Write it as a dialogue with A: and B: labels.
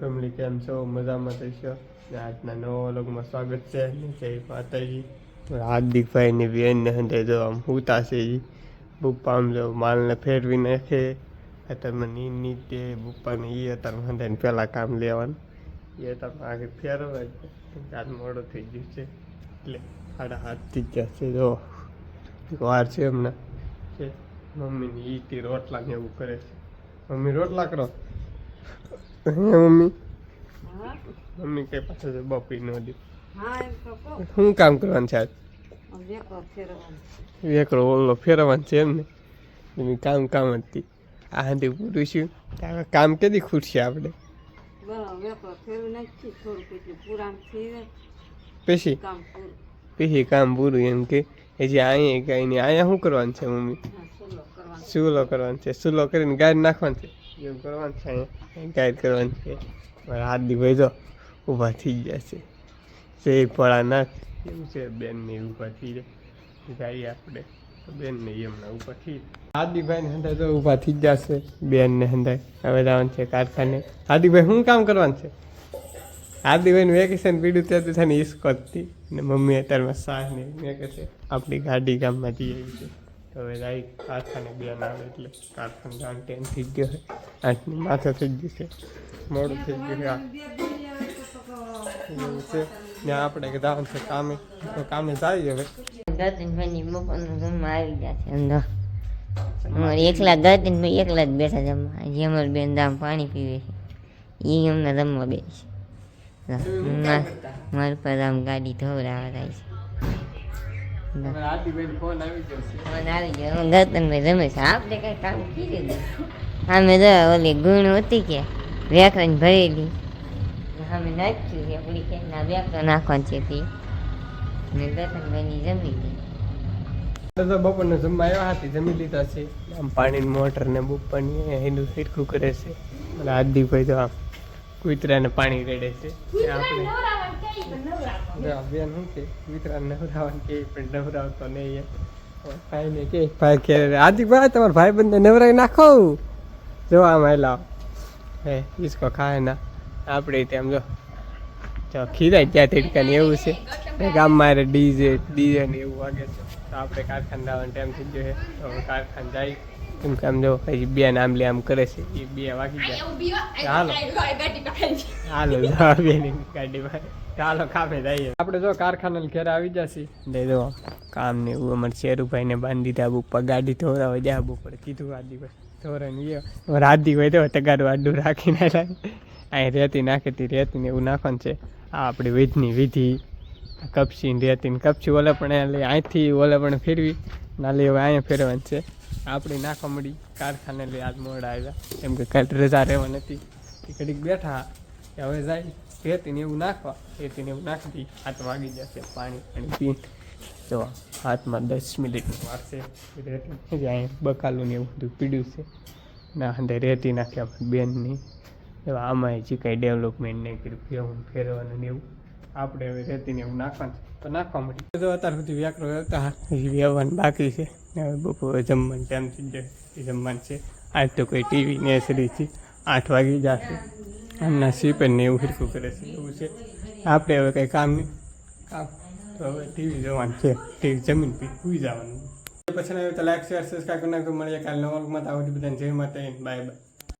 A: Family કેમ છો? મજામાં થઈશો ને આજના નવા વ્લોગમાં સ્વાગત છે. જય માતાજી. હાર્દિકભાઈ ની બેન ને હંધે જો આમ હુતા છે ઈ. બુપ્પા આમ જો માલને ફેરવી નાખે. અત્યારે નીંદ નીંદ તે બુપ્પાને એ અત્યારે ને પહેલાં કામ લેવાનું. એ અત્યારે આગળ ફેરવે જ કેમ કે આજ મોડો થઈ ગયું છે. એટલે સાડા હાથ જ જશે જો. વાર છે હમણાં. છે. મમ્મીની ઈ તે રોટલા ને એવું કરે છે. મમ્મી રોટલા કરો? મમ્મી? મમ્મી કઈ પાસે છે બપી ન દે.
B: તો
A: શું કામ કરવાનું છે આજ?
B: વેકો
A: ઓલો ફેરવાનું છે એમ ને? એની કામ કામ હતી. આ હાથી પૂરું છું કામ કેદી ખૂટશે આપણે પછી? પછી કામ પૂરું એમ કે? હજી અહીંયા કઈ અહીંયા શું કરવાનું છે મમ્મી?
B: સુલો કરવાનું.
A: છે. સુલો કરીને ગાડી નાખવાનું છે? એવું કરવાનું છે ગાઈડ કરવાનું છે. મારા હાથ દી ભાઈ જો ઊભા થઈ ગયા છે. જે ફળા ના એવું છે બેનને ઊભા થઈ જાય જઈએ આપણે. બેનને એમના ઊભા થઈ હાર્દિકભાઈ ને હંધાય તો ઊભા થઈ જશે. બેન ને હંધાય. હવે જવાનું છે કારખાને. હાર્દિકભાઈ શું કામ કરવાનું છે? હાર્દિકભાઈ વેકેશન પીડ્યું ત્યાં તો થાય ને હતી ને મમ્મી અત્યારમાં સાસ ને મેં કહે છે, આપણી ગાડી ગામમાં જઈ આવી છે. હવે જાય કારખાને બેન આવે એટલે કારખાને જાણ ટેન થઈ ગયો છે આઠની માથે થઈ ગયું છે. મોડું થઈ ગયું છે. આ એવું છે. ને આપણે જવાનું છે કામે. તો કામે જાય હવે.
C: ગતિનભાઈની બપોરનું જમવા આવી ગયા છે અંદર. અમારે એકલા ગતિનભાઈ એકલા જ બેઠા જમવા જે અમારે બેન દામ પાણી પીવે છે. એ અમને જમવા બે છે. મારી પર આમ ગાડી ધોવડાવવા થાય છે.
A: ફોન આવી ગયો છે.
C: આપણે કઈ કામ કીધું નહીં અમે તો ઓલી ગુણ હતી કે વ્યાકરણ ભરેલી. સામે નાખ્યું છે આપણી કે ના વ્યાકરણ નાખવાનું છે તે. ને ગતનભાઈની જમી હતી
A: તો બપોરને જમવા આવ્યા હતી જમી લીધા છે. આમ પાણીની મોટર ને બપોરની એનું ફીરખું કરે છે. અને હાર્દિકભાઈ તો આમ કૂતરાને પાણી રેડે છે. આપણે બેન શું કે કૂતરાને નવરાવાનું કે પણ નવરાવતો નહીં ભાઈને કે. ભાઈ કે હાર્દિકભાઈ તમારા ભાઈ બંને નવરાવી નાખો. જોવા આમ હે ઈસકો ખાય ના. આપણે તેમ જો ખીરાય ત્યાં તીડકાની એવું છે. ને ગામમાં ડીજે ડીજે ને એવું વાગે છે. તો આપણે કારખાને જવાનો ટાઈમ થઈ ગયો છે. તો હવે કારખાન જાય. કેમ કે આમ જો હજી બે આમ લે આમ કરે છે. એ બે વાગી ગયા. હાલો. હાલો જવા બેની ગાડીમાં ચાલો કામે જઈએ. આપણે જો કારખાને ઘેર આવી જશે દે જો કામ ને એવું અમારે શેરુભાઈને બાંધી દીધા બુક ગાડી ધોરાવા જા બપોરે કીધું આદિભાઈ ધોરણ ગયો રાદીભાઈ તો તગારું આડું રાખીને અહીં રેતી નાખી હતી રેતી ને એવું નાખવાનું છે. આ આપણી વિધની વિધિ. કપસી રેતીને રેતી કપસી ઓલે પણ અહીંથી ઓલે પણ ફેરવી. નાલી હવે અહીંયા ફેરવાની છે. આપણી નાખવા મળી કારખાને લઈ આજ મોડા આવ્યા. કેમ કે કાલ રજા રહેવા નથી એ ઘડીક બેઠા. હવે જાય. રેતીને એવું નાખવા. રેતીને એવું નાખી હાથ વાગી જશે પાણી પાણી. પી તો હાથમાં દસ મિનિટ વાગશે રેતી બકાલું ને એવું બધું પીડ્યું છે. ના અંદર રેતી નાખી આપણે બેનની. એવા આમાં હજી કાંઈ ડેવલપમેન્ટ નહીં કર્યું ફેરવું ફેરવાનું ને એવું. આપણે હવે રેતીને એવું નાખવાનું તો નાખવા મળી તો અત્યાર સુધી વ્યાકરો હતા. હજી વ્યવહાર બાકી છે. ને હવે બપોરે જમવાનું ટાઈમ થઈ જાય. જમવાનું છે. આજ તો કોઈ ટીવી ને છે. આઠ વાગી જશે. આમના સીપે ને એવું હિરકું કરે છે. એવું છે. આપણે હવે કંઈ કામ નહીં. કામ. તો હવે ટીવી જોવાનું છે. ટીવી જમીન પી સુઈ જવાનું. પછી તો લાઈક શેર સબસ્ક્રાઈબ કરી નાખજો. મળીએ કાલે નવા વર્ગમાં આવતી બધાને. જય માતા બાય બાય